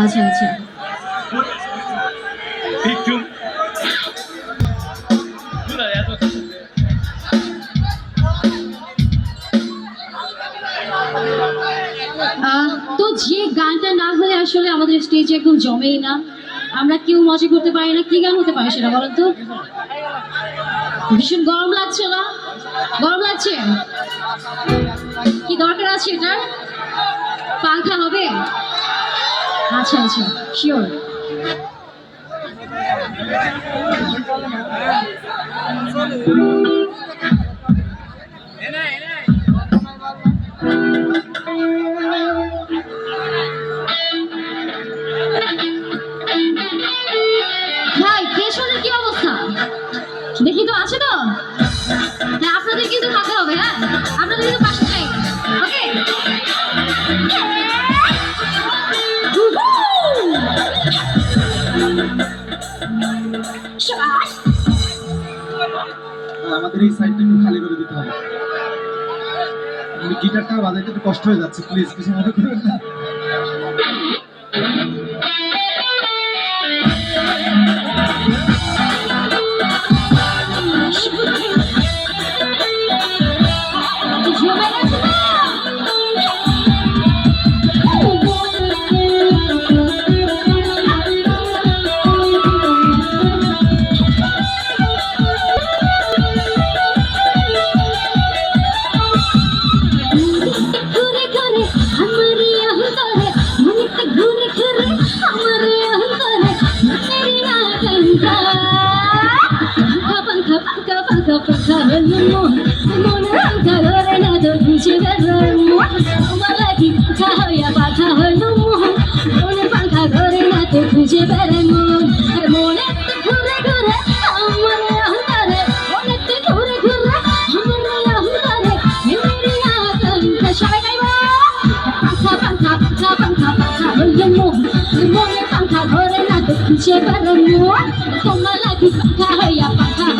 আচ্ছা আচ্ছা। তো যে গানটা না হলে আসলে আমাদের স্টেজে একদম জমেই না। আমরা কেউ মজা করতে পারি না। কি গান হতে পারে সেটা বলেন তো? ভীষণ গরম লাগছে না গরম লাগছে? কি দরকার আছে এটা? পাংখা হবে? আচ্ছা আচ্ছা শিওর ভাই পেছনের কি অবস্থা? দেখি তো আছে তো? আপনাদের কিন্তু থাকতে হবে হ্যাঁ? আপনাদের কিন্তু পাশে আমাদের এই সাইডটা একটু খালি করে দিতে হবে। গিটারটা বাজাইতে একটু কষ্ট হয়ে যাচ্ছে প্লিজ কিছু মনে করবেন না। বেরোয় মন তোমার লাগি পাঙ্খা হইয়া পাখা